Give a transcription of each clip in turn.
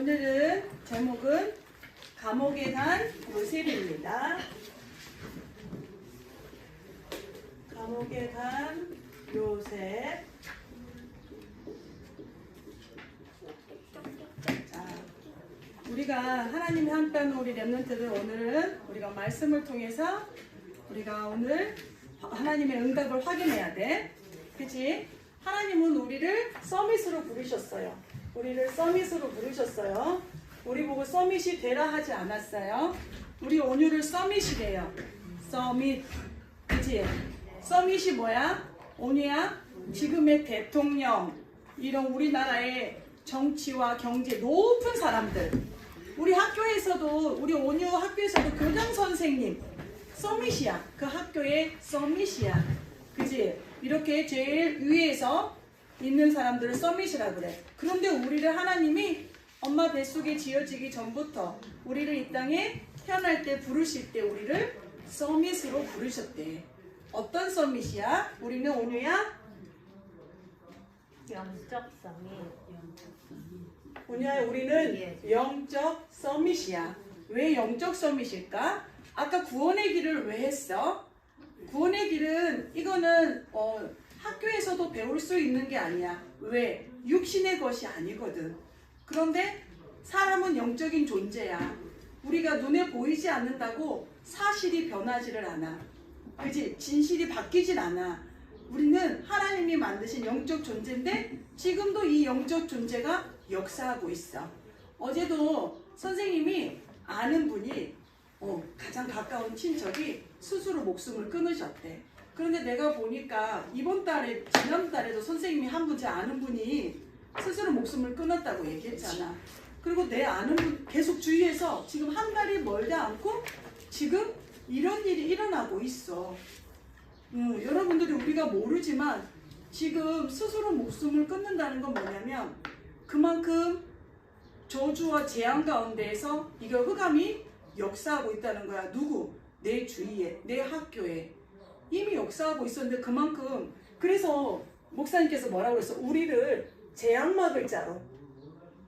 오늘은 제목은 감옥에 간 요셉입니다. 감옥에 간 요셉. 자, 우리가 하나님이 함께하는 우리 랩런트들 오늘은 우리가 말씀을 통해서 우리가 오늘 하나님의 응답을 확인해야 돼. 그치? 하나님은 우리를 서밋으로 부르셨어요. 우리를 서밋으로 부르셨어요. 우리 보고 서밋이 되라 하지 않았어요. 우리 온유를 서밋이래요. 서밋. 그치? 서밋이 뭐야? 온유야? 지금의 대통령, 이런 우리나라의 정치와 경제 높은 사람들. 우리 학교에서도, 우리 온유 학교에서도 교장 선생님, 서밋이야. 그 학교의 서밋이야. 그지? 이렇게 제일 위에서 있는 사람들을 서밋이라 그래. 그런데 우리를 하나님이 엄마 뱃속에 지어지기 전부터 우리를 이 땅에 태어날 때 부르실 때 우리를 서밋으로 부르셨대. 어떤 서밋이야? 우리는 온유야? 영적 성이 온유야 우리는 예. 영적 서밋이야. 왜 영적 서밋일까? 아까 구원의 길을 왜 했어? 구원의 길은 이거는 어, 학교에서도 배울 수 있는 게 아니야. 왜? 육신의 것이 아니거든. 그런데 사람은 영적인 존재야. 우리가 눈에 보이지 않는다고 사실이 변하지를 않아. 그지? 진실이 바뀌질 않아. 우리는 하나님이 만드신 영적 존재인데 지금도 이 영적 존재가 역사하고 있어. 어제도 선생님이 아는 분이 어, 가장 가까운 친척이 스스로 목숨을 끊으셨대. 그런데 내가 보니까 이번 달에 지난 달에도 선생님이 한 분 제 아는 분이 스스로 목숨을 끊었다고 얘기했잖아. 그리고 내 아는 분 계속 주위에서 지금 한 달이 멀다 않고 지금 이런 일이 일어나고 있어. 음, 여러분들이 우리가 모르지만 지금 스스로 목숨을 끊는다는 건 뭐냐면 그만큼 저주와 재앙 가운데에서 이거 흑암이 역사하고 있다는 거야. 누구? 내 주위에, 내 학교에 이미 역사하고 있었는데 그만큼 그래서 목사님께서 뭐라고 그랬어? 우리를 재앙 막을 자로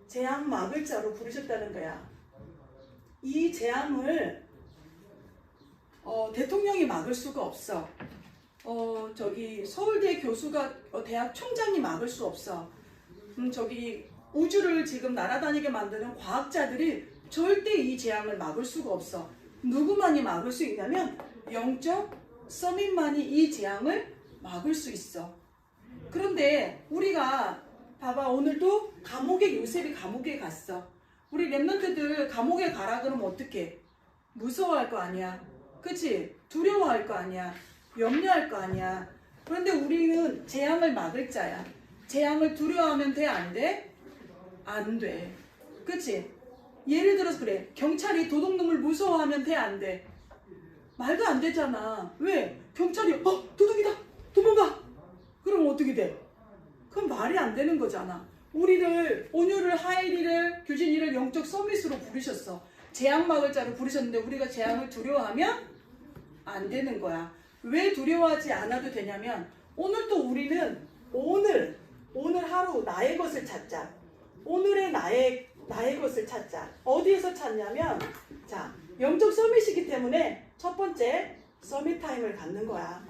재앙 막을 자로 부르셨다는 거야. 이 재앙을 어, 대통령이 막을 수가 없어. 어, 저기 서울대 교수가 어, 대학 총장이 막을 수 없어. 음, 저기 우주를 지금 날아다니게 만드는 과학자들이 절대 이 재앙을 막을 수가 없어. 누구만이 막을 수 있냐면 영적 서밋만이 이 재앙을 막을 수 있어. 그런데 우리가 봐봐 오늘도 감옥에 요셉이 감옥에 갔어. 우리 랩런트들 감옥에 가라 그러면 어떡해? 무서워할 거 아니야. 그치? 두려워할 거 아니야. 염려할 거 아니야. 그런데 우리는 재앙을 막을 자야. 재앙을 두려워하면 돼? 안 돼? 안 돼. 그치? 예를 들어서 그래. 경찰이 도둑놈을 무서워하면 돼? 안 돼? 말도 안 되잖아. 왜? 경찰이, 어, 도둑이다! 도망가! 그럼 어떻게 돼? 그건 말이 안 되는 거잖아. 우리를, 온유를, 하이리를, 규진이를 영적 서밋으로 부르셨어. 재앙 막을 자로 부르셨는데 우리가 재앙을 두려워하면 안 되는 거야. 왜 두려워하지 않아도 되냐면 오늘도 우리는 오늘 오늘 하루 나의 것을 찾자. 오늘의 나의 나의 것을 찾자. 어디에서 찾냐면 자 영적 서밋이기 때문에 첫 번째 서밋 타임을 갖는 거야.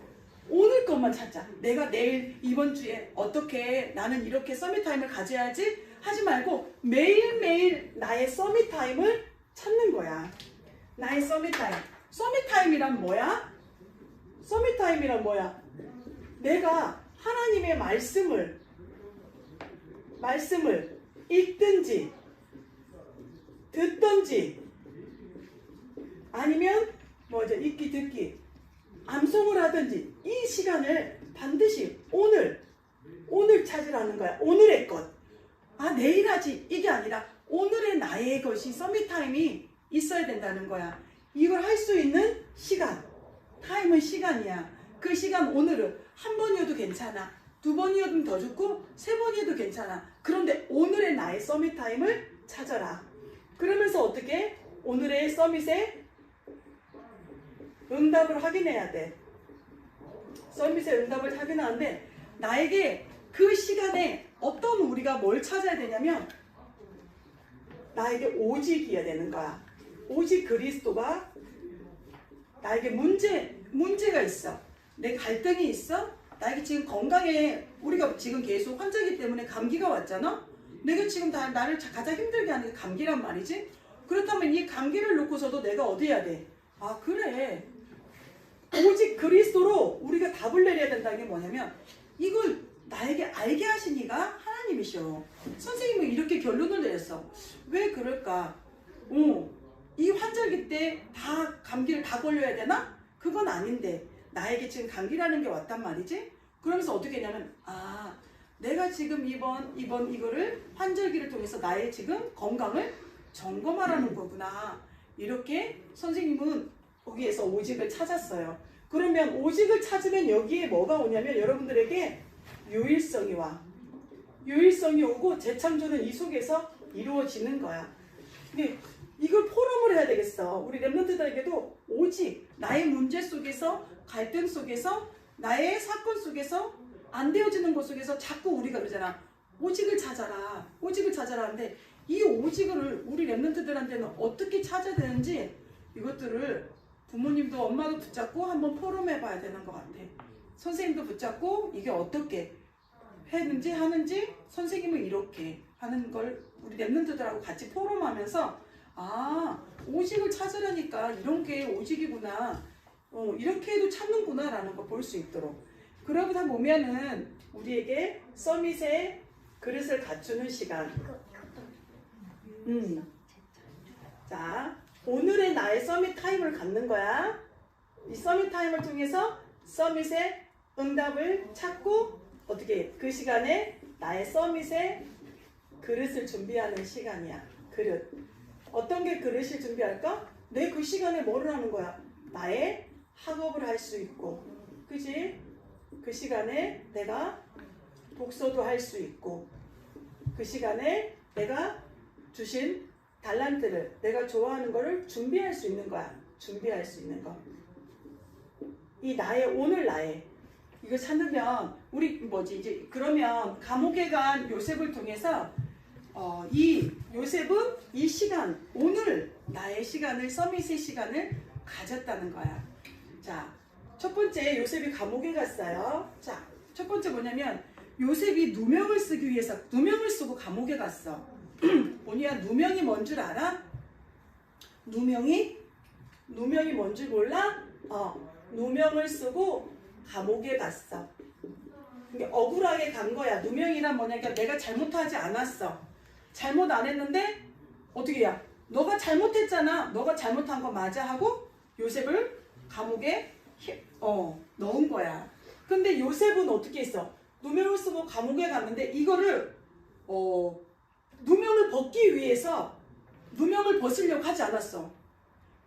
오늘 것만 찾자. 내가 내일 이번 주에 어떻게 나는 이렇게 서밋 타임을 가져야지 하지 말고 매일매일 나의 서밋 타임을 찾는 거야. 나의 서밋 타임. 서밋 타임이란 뭐야? 서밋 타임이란 뭐야? 내가 하나님의 말씀을 말씀을 읽든지 듣든지 아니면 뭐죠? 읽기 듣기 암송을 하든지 이 시간을 반드시 오늘 오늘 찾으라는 거야. 오늘의 것. 아 내일 하지 이게 아니라 오늘의 나의 것이 서밋 타임이 있어야 된다는 거야. 이걸 할 수 있는 시간. 타임은 시간이야. 그 시간 오늘은 한 번이어도 괜찮아. 두 번이어도 더 좋고 세 번이어도 괜찮아. 그런데 오늘의 나의 서밋 타임을 찾아라. 그러면서 어떻게 오늘의 서밋에 응답을 확인해야 돼. 서밋의 응답을 확인하는데 나에게 그 시간에 어떤 우리가 뭘 찾아야 되냐면 나에게 오직이어야 되는 거야. 오직 그리스도가 나에게 문제 문제가 있어. 내 갈등이 있어. 나에게 지금 건강에 우리가 지금 계속 환자기 때문에 감기가 왔잖아. 내가 지금 다 나를 자- 가장 힘들게 하는 게 감기란 말이지. 그렇다면 이 감기를 놓고서도 내가 어디 해야 돼? 아 그래. 오직 그리스도로 우리가 답을 내려야 된다는 게 뭐냐면 이걸 나에게 알게 하신 이가 하나님이셔. 선생님은 이렇게 결론을 내렸어. 왜 그럴까? 어, 이 환절기 때 다 감기를 다 걸려야 되나? 그건 아닌데 나에게 지금 감기라는 게 왔단 말이지. 그러면서 어떻게 했냐면 아 내가 지금 이번 이번 이거를 환절기를 통해서 나의 지금 건강을 점검하라는 거구나. 이렇게 선생님은 거기에서 오직을 찾았어요. 그러면 오직을 찾으면 여기에 뭐가 오냐면 여러분들에게 유일성이 와. 유일성이 오고 재창조는 이 속에서 이루어지는 거야. 근데 이걸 포럼을 해야 되겠어. 우리 랩런트들에게도 오직 나의 문제 속에서 갈등 속에서 나의 사건 속에서 안 되어지는 것 속에서 자꾸 우리가 그러잖아. 오직을 찾아라. 오직을 찾아라 하는데 이 오직을 우리 랩런트들한테는 어떻게 찾아야 되는지 이것들을 부모님도 엄마도 붙잡고 한번 포럼해 봐야 되는 것 같아. 선생님도 붙잡고 이게 어떻게 했는지 하는지 선생님은 이렇게 하는 걸 우리 랩런트들하고 같이 포럼하면서 아 오직을 찾으려니까 이런 게 오직이구나 어, 이렇게 해도 찾는구나 라는 걸 볼 수 있도록 그러다 보면은 우리에게 서밋의 그릇을 갖추는 시간 음. 자 오늘의 나의 서밋 타임을 갖는 거야 이 서밋 타임을 통해서 서밋의 응답을 찾고 어떻게 그 시간에 나의 서밋의 그릇을 준비하는 시간이야. 그릇. 어떤 게 그릇을 준비할까? 내 그 시간에 뭐를 하는 거야? 나의 학업을 할 수 있고, 그지? 그 시간에 내가 독서도 할 수 있고, 그 시간에 내가 주신 달란트를, 내가 좋아하는 거를 준비할 수 있는 거야. 준비할 수 있는 거. 이 나의 오늘 나의 이거 찾으면 우리 뭐지 이제 그러면 감옥에 간 요셉을 통해서 어, 이 요셉은 이 시간 오늘 나의 시간을 서밋의 시간을 가졌다는 거야. 자, 첫 번째 요셉이 감옥에 갔어요. 자, 첫 번째 뭐냐면 요셉이 누명을 쓰기 위해서 누명을 쓰고 감옥에 갔어. 뭐냐 누명이 뭔 줄 알아? 누명이 누명이 뭔 줄 몰라? 어, 누명을 쓰고 감옥에 갔어. 이게 억울하게 간 거야. 누명이란 뭐냐니까 내가 잘못하지 않았어. 잘못 안 했는데 어떻게 해야? 너가 잘못했잖아. 너가 잘못한 거 맞아 하고 요셉을 감옥에 히- 어 넣은 거야. 근데 요셉은 어떻게 했어? 누명을 쓰고 감옥에 갔는데 이거를 어 누명을 벗기 위해서 누명을 벗으려고 하지 않았어.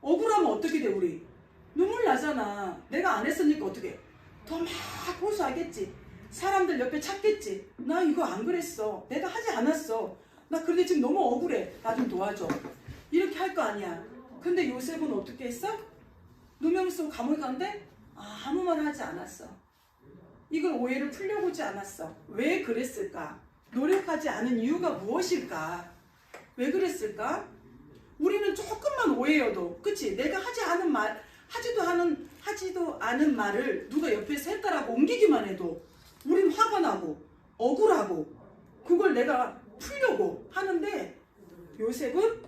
억울하면 어떻게 돼 우리? 눈물 나잖아. 내가 안 했으니까 어떻게? 더막 호소하겠지. 사람들 옆에 찾겠지. 나 이거 안 그랬어. 내가 하지 않았어. 나 그런데 지금 너무 억울해. 나 좀 도와줘. 이렇게 할 거 아니야. 근데 요셉은 어떻게 했어? 누명 쓰고 감옥에 갔는데 아, 아무 말 하지 않았어. 이걸 오해를 풀려고 하지 않았어. 왜 그랬을까? 노력하지 않은 이유가 무엇일까? 왜 그랬을까? 우리는 조금만 오해여도, 그치? 내가 하지 않은 말, 하지도 않은, 하지도 않은 말을 누가 옆에서 했다라고 옮기기만 해도 우린 화가 나고, 억울하고, 그걸 내가 풀려고 하는데, 요셉은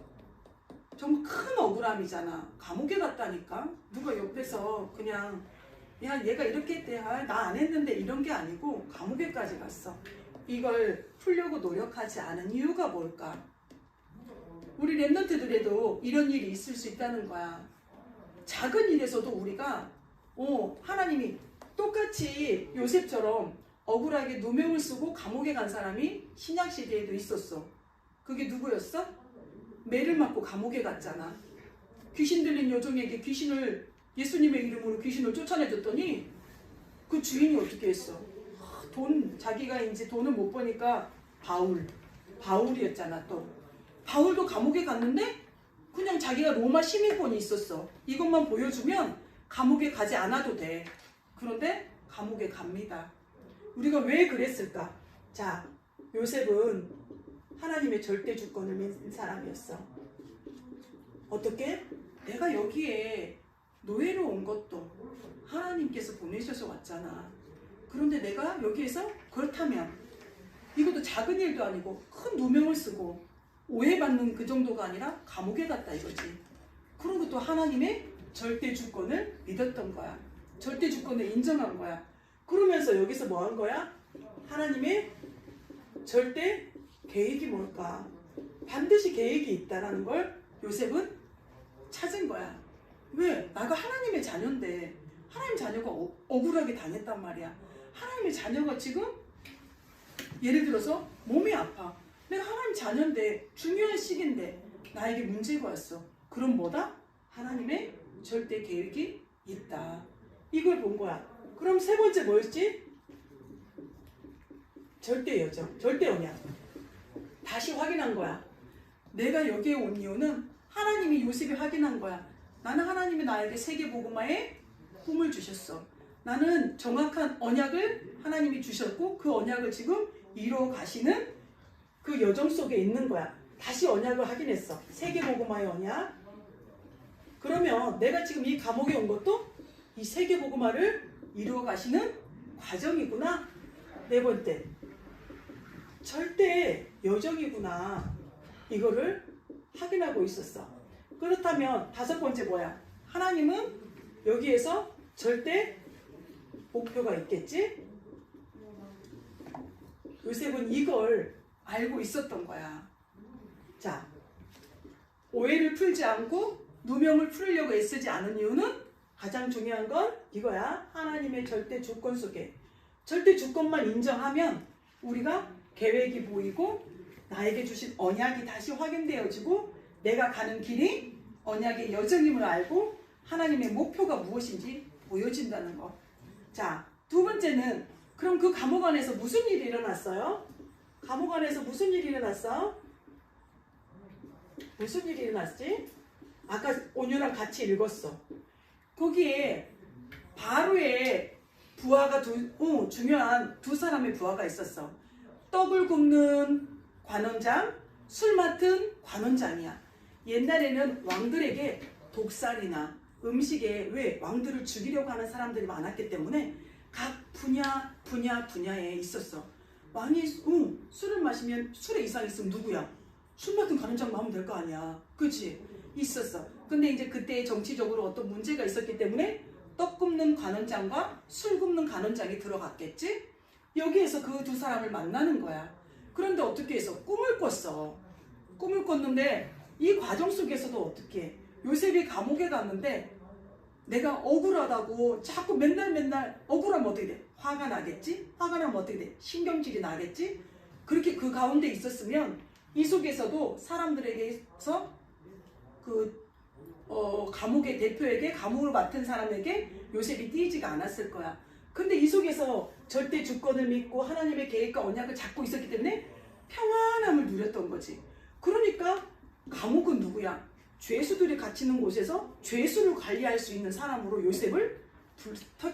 정말 큰 억울함이잖아. 감옥에 갔다니까? 누가 옆에서 그냥, 야, 얘가 이렇게 했대. 아, 나안 했는데 이런 게 아니고, 감옥에까지 갔어. 이걸 풀려고 노력하지 않은 이유가 뭘까? 우리 랩런트들에도 이런 일이 있을 수 있다는 거야. 작은 일에서도 우리가 어, 하나님이 똑같이 요셉처럼 억울하게 누명을 쓰고 감옥에 간 사람이 신약 시대에도 있었어. 그게 누구였어? 매를 맞고 감옥에 갔잖아. 귀신 들린 여종에게 귀신을 예수님의 이름으로 귀신을 쫓아내줬더니 그 주인이 어떻게 했어? 돈 자기가 이제 돈을 못 버니까 바울 바울이었잖아 또 바울도 감옥에 갔는데 그냥 자기가 로마 시민권이 있었어 이것만 보여주면 감옥에 가지 않아도 돼 그런데 감옥에 갑니다 우리가 왜 그랬을까 자 요셉은 하나님의 절대 주권을 믿는 사람이었어. 어떻게? 내가 여기에 노예로 온 것도 하나님께서 보내셔서 왔잖아. 그런데 내가 여기에서 그렇다면 이것도 작은 일도 아니고 큰 누명을 쓰고 오해받는 그 정도가 아니라 감옥에 갔다 이거지. 그런 것도 하나님의 절대 주권을 믿었던 거야. 절대 주권을 인정한 거야. 그러면서 여기서 뭐 한 거야? 하나님의 절대 계획이 뭘까? 반드시 계획이 있다라는 걸 요셉은 찾은 거야. 왜? 나가 하나님의 자녀인데 하나님 자녀가 어- 억울하게 당했단 말이야. 하나님의 자녀가 지금 예를 들어서 몸이 아파. 내가 하나님 자녀인데 중요한 시기인데 나에게 문제가 왔어. 그럼 뭐다? 하나님의 절대 계획이 있다. 이걸 본 거야. 그럼 세 번째 뭐였지? 절대 여정, 절대 언약. 다시 확인한 거야. 내가 여기에 온 이유는 하나님이 요셉이 확인한 거야. 나는 하나님이 나에게 세계 복음화의 꿈을 주셨어. 나는 정확한 언약을 하나님이 주셨고 그 언약을 지금 이루어 가시는 그 여정 속에 있는 거야. 다시 언약을 확인했어. 세계복음화의 언약. 그러면 내가 지금 이 감옥에 온 것도 이 세계복음화를 이루어 가시는 과정이구나. 네 번째. 절대 여정이구나. 이거를 확인하고 있었어. 그렇다면 다섯 번째 뭐야? 하나님은 여기에서 절대 목표가 있겠지? 요셉은 이걸 알고 있었던 거야. 자, 오해를 풀지 않고 누명을 풀으려고 애쓰지 않은 이유는 가장 중요한 건 이거야. 하나님의 절대 주권 속에. 절대 주권만 인정하면 우리가 계획이 보이고 나에게 주신 언약이 다시 확인되어지고 내가 가는 길이 언약의 여정임을 알고 하나님의 목표가 무엇인지 보여진다는 거. 자, 두 번째는 그럼 그 감옥 안에서 무슨 일이 일어났어요? 감옥 안에서 무슨 일이 일어났어? 무슨 일이 일어났지? 아까 온유랑 같이 읽었어. 거기에 바로의 부하가 두, 어, 중요한 두 사람의 부하가 있었어. 떡을 굽는 관원장, 술 맡은 관원장이야. 옛날에는 왕들에게 독살이나 음식에 왜 왕들을 죽이려고 하는 사람들이 많았기 때문에 각 분야, 분야, 분야에 있었어. 왕이 응, 술을 마시면 술에 이상 있으면 누구야? 술 맡은 관원장만 하면 될거 아니야. 그치? 있었어. 근데 이제 그때 정치적으로 어떤 문제가 있었기 때문에 떡 굽는 관원장과 술 굽는 관원장이 들어갔겠지? 여기에서 그 두 사람을 만나는 거야. 그런데 어떻게 해서 꿈을 꿨어. 꿈을 꿨는데 이 과정 속에서도 어떻게 요셉이 감옥에 갔는데 내가 억울하다고 자꾸 맨날 맨날 억울하면 어떻게 돼? 화가 나겠지? 화가 나면 어떻게 돼? 신경질이 나겠지? 그렇게 그 가운데 있었으면 이 속에서도 사람들에게서 그 어, 감옥의 대표에게 감옥을 맡은 사람에게 요셉이 띄지가 않았을 거야. 근데 이 속에서 절대 주권을 믿고 하나님의 계획과 언약을 잡고 있었기 때문에 평안함을 누렸던 거지. 그러니까 감옥은 누구야? 죄수들이 갇히는 곳에서 죄수를 관리할 수 있는 사람으로 요셉을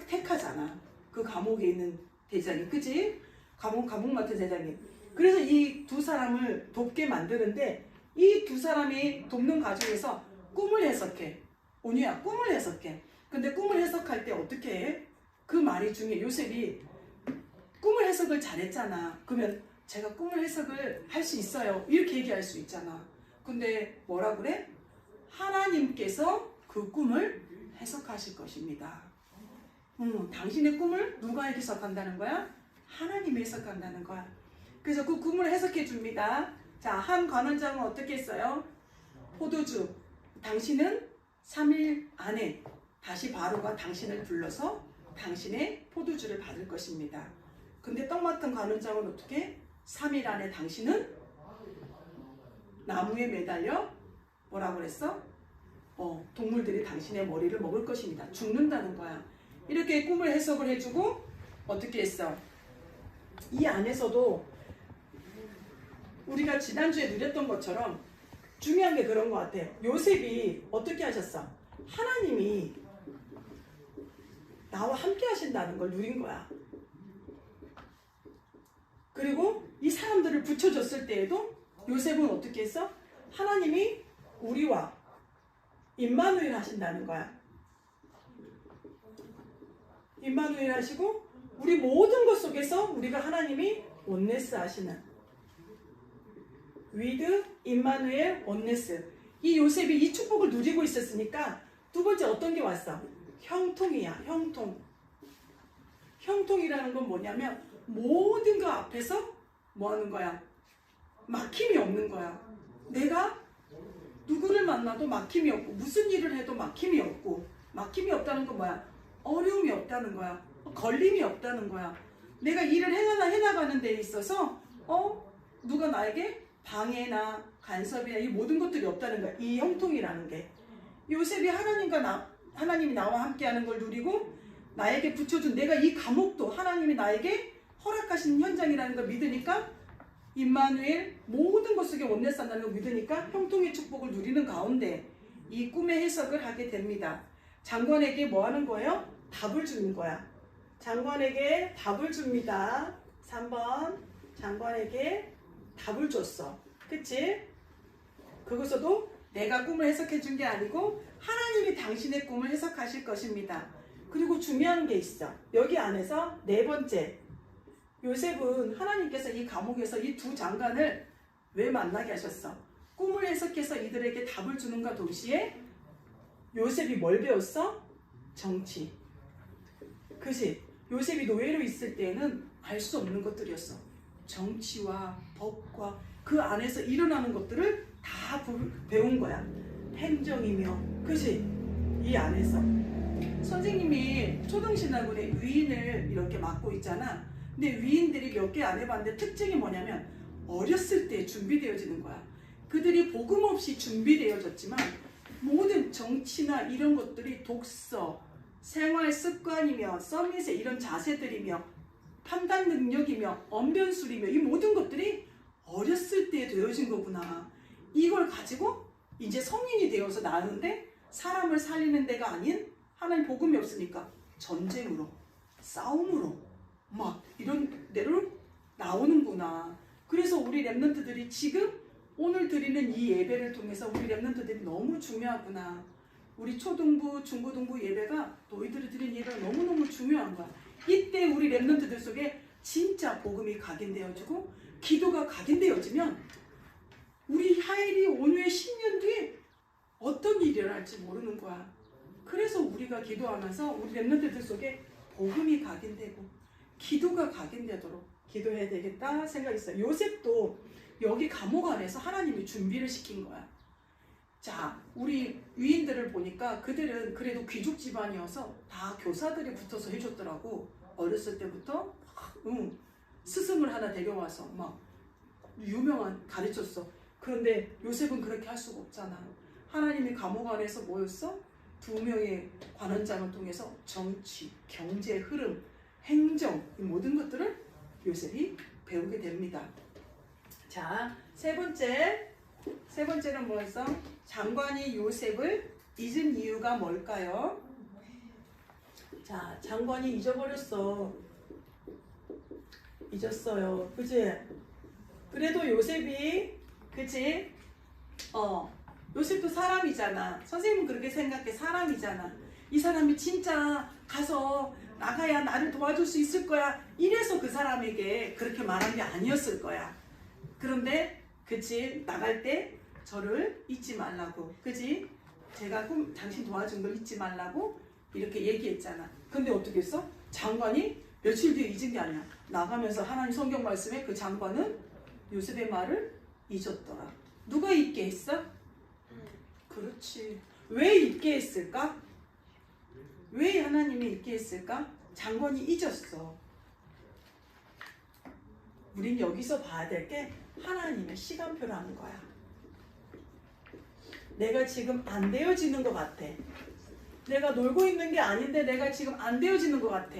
택하잖아. 그 감옥에 있는 대장이, 그지? 감옥 감옥 맡은 대장이. 그래서 이 두 사람을 돕게 만드는데 이 두 사람이 돕는 과정에서 꿈을 해석해. 온유야, 꿈을 해석해. 근데 꿈을 해석할 때 어떻게 해? 그 말이 중에 요셉이 꿈을 해석을 잘했잖아. 그러면 제가 꿈을 해석을 할 수 있어요. 이렇게 얘기할 수 있잖아. 근데 뭐라 그래? 하나님께서 그 꿈을 해석하실 것입니다. 음, 당신의 꿈을 누가 해석한다는 거야? 하나님이 해석한다는 거야. 그래서 그 꿈을 해석해 줍니다. 자, 한 관원장은 어떻게 했어요? 포도주. 당신은 3일 안에 다시 바로가 당신을 불러서 당신의 포도주를 받을 것입니다. 근데 떡 맡은 관원장은 어떻게? 3일 안에 당신은 나무에 매달려 뭐라고 그랬어? 어, 동물들이 당신의 머리를 먹을 것입니다. 죽는다는 거야. 이렇게 꿈을 해석을 해주고 어떻게 했어? 이 안에서도 우리가 지난주에 누렸던 것처럼 중요한 게 그런 것 같아. 요셉이 어떻게 하셨어? 하나님이 나와 함께 하신다는 걸 누린 거야. 그리고 이 사람들을 붙여줬을 때에도 요셉은 어떻게 했어? 하나님이 우리와 임마누엘 하신다는 거야. 임마누엘 하시고 우리 모든 것 속에서 우리가 하나님이 온네스 하시는 위드 임마누엘 온네스 이 요셉이 이 축복을 누리고 있었으니까 두 번째 어떤 게 왔어? 형통이야 형통 형통이라는 건 뭐냐면 모든 거 앞에서 뭐 하는 거야? 막힘이 없는 거야 내가 누구를 만나도 막힘이 없고 무슨 일을 해도 막힘이 없고 막힘이 없다는 건 뭐야? 어려움이 없다는 거야. 걸림이 없다는 거야. 내가 일을 해나가 해나가는 데 있어서 어 누가 나에게 방해나 간섭이나 이 모든 것들이 없다는 거야. 이 형통이라는 게 요셉이 하나님과 나 하나님이 나와 함께하는 걸 누리고 나에게 붙여준 내가 이 감옥도 하나님이 나에게 허락하신 현장이라는 걸 믿으니까 임마누엘 모든 것 속에 원내 산다는 걸 믿으니까 형통의 축복을 누리는 가운데 이 꿈의 해석을 하게 됩니다. 장관에게 뭐 하는 거예요? 답을 주는 거야. 장관에게 답을 줍니다. 3번 장관에게 답을 줬어. 그치? 그것서도 내가 꿈을 해석해 준 게 아니고 하나님이 당신의 꿈을 해석하실 것입니다. 그리고 중요한 게 있어. 여기 안에서 네 번째 요셉은 하나님께서 이 감옥에서 이 두 장관을 왜 만나게 하셨어? 꿈을 해석해서 이들에게 답을 주는가 동시에 요셉이 뭘 배웠어? 정치. 그지? 요셉이 노예로 있을 때는 알 수 없는 것들이었어. 정치와 법과 그 안에서 일어나는 것들을 다 부- 배운 거야. 행정이며, 그지? 이 안에서. 선생님이 초등신학원에 위인을 이렇게 맡고 있잖아. 근데 위인들이 몇 개 안 해봤는데 특징이 뭐냐면 어렸을 때 준비되어지는 거야. 그들이 복음 없이 준비되어졌지만 모든 정치나 이런 것들이 독서, 생활 습관이며 서밋의 이런 자세들이며 판단 능력이며 언변술이며 이 모든 것들이 어렸을 때 되어진 거구나. 이걸 가지고 이제 성인이 되어서 나는데 사람을 살리는 데가 아닌 하나님 복음이 없으니까 전쟁으로 싸움으로 막 이런 데로 나오는구나. 그래서 우리 랩런트들이 지금 오늘 드리는 이 예배를 통해서 우리 랩런트들이 너무 중요하구나. 우리 초등부, 중고등부 예배가 너희들이 드린 예배가 너무너무 중요한 거야. 이때 우리 랩런트들 속에 진짜 복음이 각인되어지고 기도가 각인되어지면 우리 하일이 온유의 10년 뒤에 어떤 일이 일어날지 모르는 거야. 그래서 우리가 기도하면서 우리 랩런트들 속에 복음이 각인되고 기도가 각인되도록 기도해야 되겠다 생각했어요. 요셉도 여기 감옥 안에서 하나님이 준비를 시킨 거야. 자, 우리 위인들을 보니까 그들은 그래도 귀족 집안이어서 다 교사들이 붙어서 해줬더라고. 어렸을 때부터 응, 스승을 하나 데려와서 막 유명한 가르쳤어. 그런데 요셉은 그렇게 할 수가 없잖아. 하나님이 감옥 안에서 뭐였어? 두 명의 관원장을 통해서 정치, 경제 흐름, 행정 이 모든 것들을 요셉이 배우게 됩니다. 자, 세 번째. 세 번째는 뭐였어? 장관이 요셉을 잊은 이유가 뭘까요? 자, 장관이 잊어버렸어. 잊었어요. 그지? 그래도 요셉이, 그지? 어, 요셉도 사람이잖아. 선생님은 그렇게 생각해. 사람이잖아. 이 사람이 진짜 가서 나가야 나를 도와줄 수 있을 거야. 이래서 그 사람에게 그렇게 말한 게 아니었을 거야. 그런데 그치 나갈 때 저를 잊지 말라고 그치 제가 꿈 당신 도와준 걸 잊지 말라고 이렇게 얘기했잖아 근데 어떻게 했어? 장관이 며칠 뒤에 잊은 게 아니야 나가면서 하나님 성경 말씀에 그 장관은 요셉의 말을 잊었더라 누가 잊게 했어? 그렇지 왜 잊게 했을까? 왜 하나님이 잊게 했을까? 장관이 잊었어 우린 여기서 봐야 될 게 하나님의 시간표라는 거야. 내가 지금 안 되어지는 것 같아. 내가 놀고 있는 게 아닌데 내가 지금 안 되어지는 것 같아.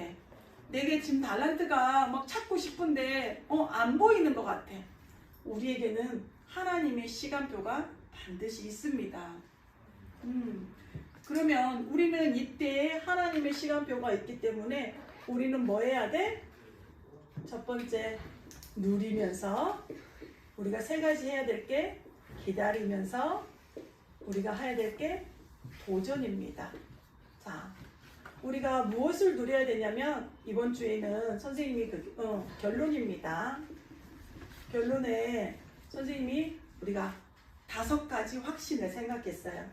내게 지금 달란트가 막 찾고 싶은데 어, 안 보이는 것 같아. 우리에게는 하나님의 시간표가 반드시 있습니다. 음, 그러면 우리는 이때 하나님의 시간표가 있기 때문에 우리는 뭐 해야 돼? 첫 번째, 누리면서 우리가 세 가지 해야 될 게 기다리면서 우리가 해야 될 게 도전입니다. 자, 우리가 무엇을 누려야 되냐면 이번 주에는 선생님이 그, 어, 결론입니다. 결론에 선생님이 우리가 다섯 가지 확신을 생각했어요.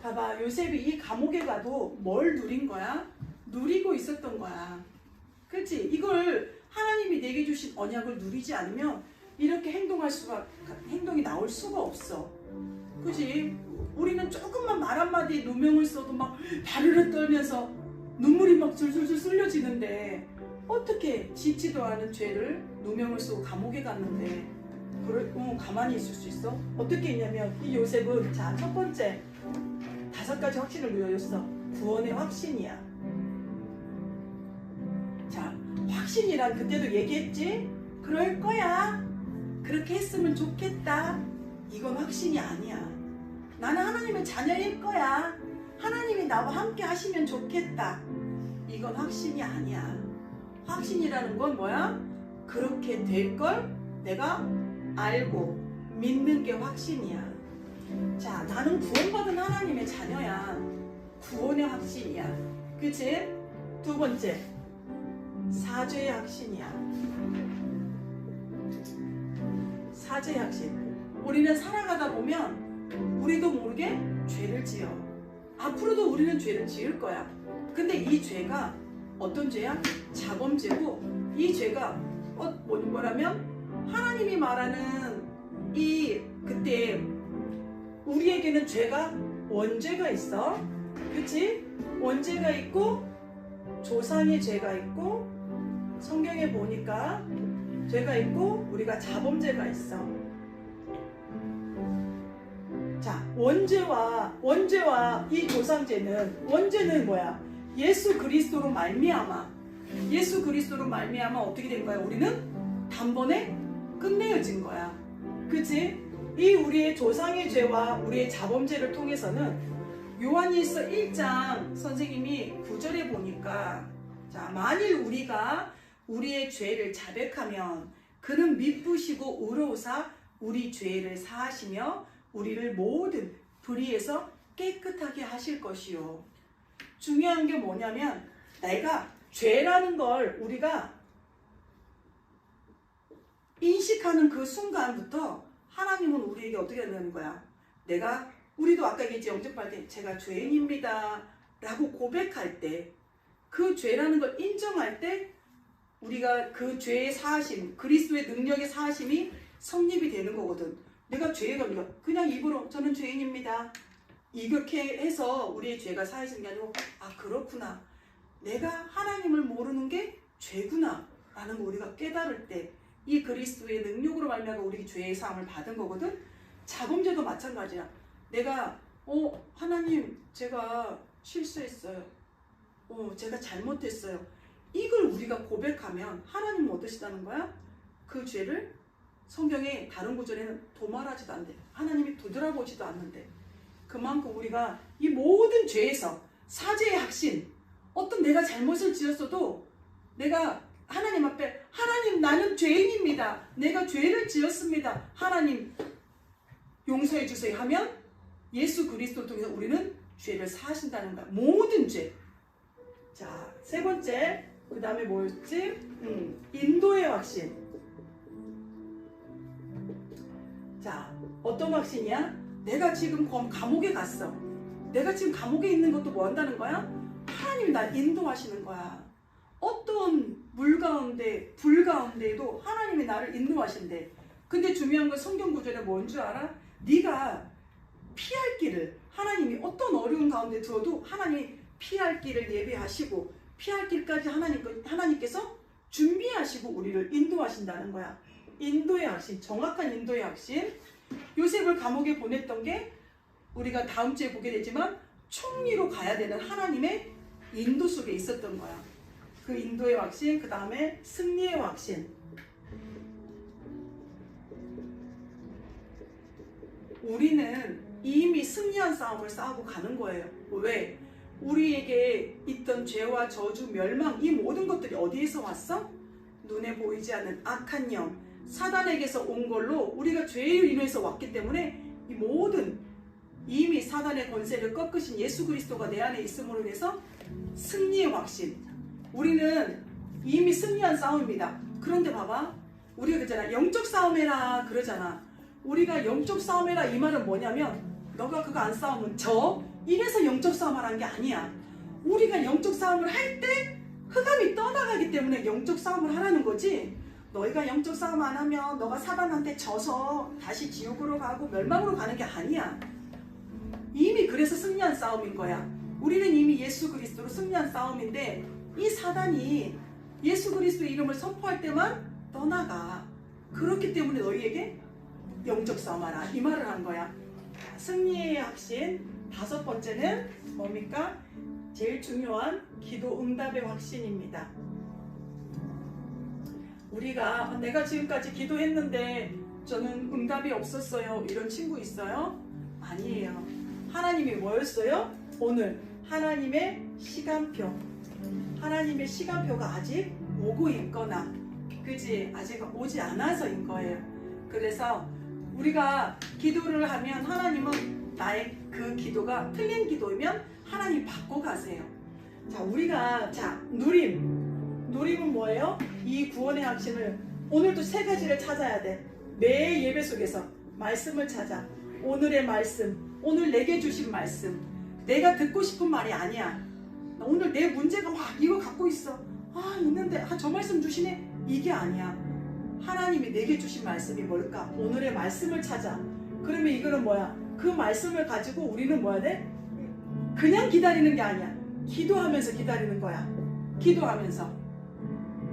봐봐 요셉이 이 감옥에 가도 뭘 누린 거야? 누리고 있었던 거야. 그렇지? 이걸 하나님이 내게 주신 언약을 누리지 않으면 이렇게 행동할 수가 행동이 나올 수가 없어. 그지? 우리는 조금만 말 한마디에 누명을 써도 막 바르르 떨면서 눈물이 막 줄줄줄 쏠려지는데 어떻게 짓지도 않은 죄를 누명을 쓰고 감옥에 갔는데 그걸 어, 가만히 있을 수 있어? 어떻게 했냐면 이 요셉은 자 첫 번째 다섯 가지 확신을 누려줬어. 구원의 확신이야. 자 확신이란 그때도 얘기했지. 그럴 거야. 그렇게 했으면 좋겠다. 이건 확신이 아니야. 나는 하나님의 자녀일 거야. 하나님이 나와 함께 하시면 좋겠다. 이건 확신이 아니야. 확신이라는 건 뭐야? 그렇게 될 걸 내가 알고 믿는 게 확신이야. 자, 나는 구원받은 하나님의 자녀야. 구원의 확신이야. 그치? 두 번째 사죄의 확신이야. 사죄의 확신. 우리는 살아가다 보면 우리도 모르게 죄를 지어. 앞으로도 우리는 죄를 지을 거야. 근데 이 죄가 어떤 죄야? 자범죄고 이 죄가 어, 뭐- 뭐라면 하나님이 말하는 이 그때 우리에게는 죄가 원죄가 있어. 그치? 원죄가 있고 조상의 죄가 있고 성경에 보니까 죄가 있고 우리가 자범죄가 있어. 자, 원죄와 원죄와 이 조상죄는 원죄는 뭐야? 예수 그리스도로 말미암아 예수 그리스도로 말미암아 어떻게 된 거야? 우리는 단번에 끝내어진 거야. 그치? 이 우리의 조상의 죄와 우리의 자범죄를 통해서는 요한일서 1장 선생님이 9절에 보니까 자 만일 우리가 우리의 죄를 자백하면 그는 미쁘시고 의로우사 우리 죄를 사하시며 우리를 모든 불의에서 깨끗하게 하실 것이요. 중요한 게 뭐냐면 내가 죄라는 걸 우리가 인식하는 그 순간부터 하나님은 우리에게 어떻게 하는 거야? 내가 우리도 아까 얘기했지 영접할 때 제가 죄인입니다 라고 고백할 때 그 죄라는 걸 인정할 때 우리가 그 죄의 사하심 그리스도의 능력의 사하심이 성립이 되는 거거든. 내가 죄가 우리가 그냥 입으로 저는 죄인입니다. 이렇게 해서 우리의 죄가 사하시는 게 아니고 아 그렇구나. 내가 하나님을 모르는 게 죄구나 라는 거 우리가 깨달을 때 이 그리스도의 능력으로 말미암아 우리 죄의 사함을 받은 거거든 자범죄도 마찬가지야 내가 어 하나님 제가 실수했어요. 어 제가 잘못했어요. 이걸 우리가 고백하면 하나님은 어떠시다는 거야? 그 죄를 성경의 다른 구절에는 도말하지도 않대. 하나님이 되돌아보지도 않는데 그만큼 우리가 이 모든 죄에서 사죄의 확신 어떤 내가 잘못을 지었어도 내가 하나님 앞에 나는 죄인입니다. 내가 죄를 지었습니다. 하나님 용서해 주세요 하면 예수 그리스도 통해서 우리는 죄를 사하신다는 거야. 모든 죄. 자, 세 번째. 그 다음에 뭐였지? 음, 인도의 확신. 자, 어떤 확신이야? 내가 지금 검- 감옥에 갔어. 내가 지금 감옥에 있는 것도 뭐 한다는 거야? 하나님이 날 인도하시는 거야. 어떤 물 가운데, 불 가운데에도 하나님이 나를 인도하신대. 근데 중요한 건 성경 구절에 뭔 줄 알아? 네가 피할 길을 하나님이 어떤 어려운 가운데 들어도 하나님이 피할 길을 예비하시고 피할 길까지 하나님, 하나님께서 준비하시고 우리를 인도하신다는 거야. 인도의 확신, 정확한 인도의 확신. 요셉을 감옥에 보냈던 게 우리가 다음 주에 보게 되지만 총리로 가야 되는 하나님의 인도 속에 있었던 거야. 그 인도의 확신, 그 다음에 승리의 확신. 우리는 이미 승리한 싸움을 싸우고 가는 거예요. 왜? 우리에게 있던 죄와 저주, 멸망, 이 모든 것들이 어디에서 왔어? 눈에 보이지 않는 악한 영, 사단에게서 온 걸로 우리가 죄로 인해서 왔기 때문에 이 모든 이미 사단의 권세를 꺾으신 예수 그리스도가 내 안에 있음으로 인해서 승리의 확신. 우리는 이미 승리한 싸움입니다. 그런데 봐봐. 우리가 그러잖아. 영적 싸움해라 그러잖아. 우리가 영적 싸움해라 이 말은 뭐냐면 너가 그거 안 싸우면 져. 이래서 영적 싸움하라는 게 아니야. 우리가 영적 싸움을 할 때 흑암이 떠나가기 때문에 영적 싸움을 하라는 거지. 너희가 영적 싸움 안 하면 너가 사단한테 져서 다시 지옥으로 가고 멸망으로 가는 게 아니야. 이미 그래서 승리한 싸움인 거야. 우리는 이미 예수 그리스도로 승리한 싸움인데 이 사단이 예수 그리스도 이름을 선포할 때만 떠나가. 그렇기 때문에 너희에게 영적 싸움하라 이 말을 한 거야. 승리의 확신 다섯 번째는 뭡니까? 제일 중요한 기도 응답의 확신입니다. 우리가 내가 지금까지 기도했는데 저는 응답이 없었어요. 이런 친구 있어요? 아니에요. 하나님이 뭐였어요? 오늘 하나님의 시간표. 하나님의 시간표가 아직 오고 있거나, 그지? 아직 오지 않아서인 거예요. 그래서 우리가 기도를 하면 하나님은 나의 그 기도가 틀린 기도이면 하나님 받고 가세요. 자, 우리가 자 누림. 누림은 뭐예요? 이 구원의 확신을 오늘도 세 가지를 찾아야 돼. 매 예배 속에서 말씀을 찾아. 오늘의 말씀, 오늘 내게 주신 말씀. 내가 듣고 싶은 말이 아니야. 나 오늘 내 문제가 막 이거 갖고 있어. 아 있는데 아, 저 말씀 주시네. 이게 아니야. 하나님이 내게 주신 말씀이 뭘까? 오늘의 말씀을 찾아. 그러면 이거는 뭐야? 그 말씀을 가지고 우리는 뭐야 돼? 그냥 기다리는 게 아니야. 기도하면서 기다리는 거야. 기도하면서.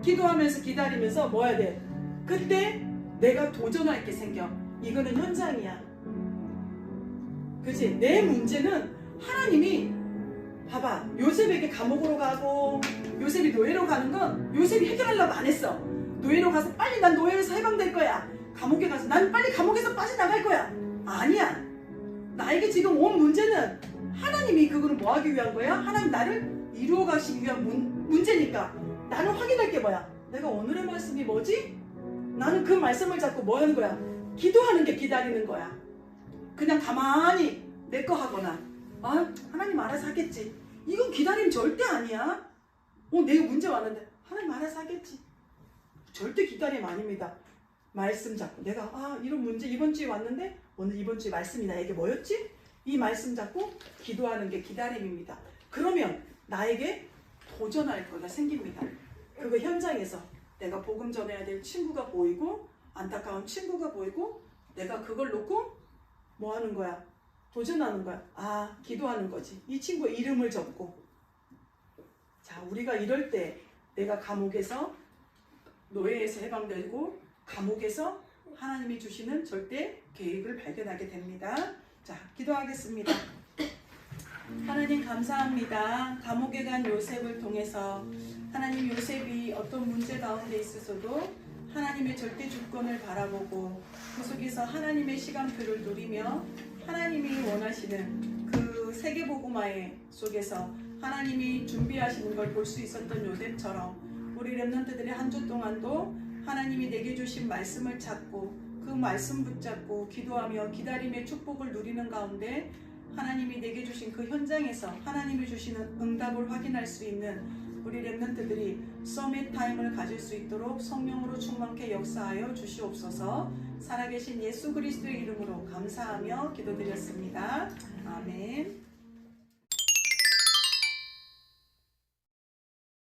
기도하면서 기다리면서 뭐 해야 돼? 그때 내가 도전할 게 생겨. 이거는 현장이야. 그지? 내 문제는 하나님이 봐봐. 요셉에게 감옥으로 가고 요셉이 노예로 가는 건 요셉이 해결하려고 안 했어. 노예로 가서 빨리 난 노예에서 해방될 거야. 감옥에 가서 난 빨리 감옥에서 빠져나갈 거야. 아니야. 나에게 지금 온 문제는 하나님이 그거를 뭐 하기 위한 거야? 하나님 나를 이루어 가시기 위한 문, 문제니까 나는 확인할 게 뭐야? 내가 오늘의 말씀이 뭐지? 나는 그 말씀을 잡고 뭐 하는 거야? 기도하는 게 기다리는 거야. 그냥 가만히 내 거 하거나 아 하나님 알아서 하겠지. 이건 기다림 절대 아니야. 어 내가 문제 왔는데 하나님 알아서 하겠지. 절대 기다림 아닙니다. 말씀 잡고 내가 아 이런 문제 이번 주에 왔는데 오늘 이번 주에 말씀이 나에게 뭐였지? 이 말씀 잡고 기도하는 게 기다림입니다. 그러면 나에게 도전할 거가 생깁니다. 그거 현장에서 내가 복음 전해야 될 친구가 보이고 안타까운 친구가 보이고 내가 그걸 놓고 뭐 하는 거야? 도전하는 거야. 아, 기도하는 거지. 이 친구의 이름을 적고. 자, 우리가 이럴 때 내가 감옥에서 노예에서 해방되고 감옥에서 하나님이 주시는 절대 계획을 발견하게 됩니다. 자, 기도하겠습니다. 하나님 감사합니다. 감옥에 간 요셉을 통해서 하나님 요셉이 어떤 문제 가운데 있어서도 하나님의 절대 주권을 바라보고 그 속에서 하나님의 시간표를 누리며 하나님이 원하시는 그 세계복음화의 속에서 하나님이 준비하시는 걸 볼 수 있었던 요셉처럼 우리 랩런트들의 한주 동안도 하나님이 내게 주신 말씀을 찾고 그 말씀 붙잡고 기도하며 기다림의 축복을 누리는 가운데 하나님이 내게 주신 그 현장에서 하나님이 주시는 응답을 확인할 수 있는 우리 랩런트들이 서밋 타임을 가질 수 있도록 성령으로 충만케 역사하여 주시옵소서 살아계신 예수 그리스도의 이름으로 감사하며 기도드렸습니다. 아멘.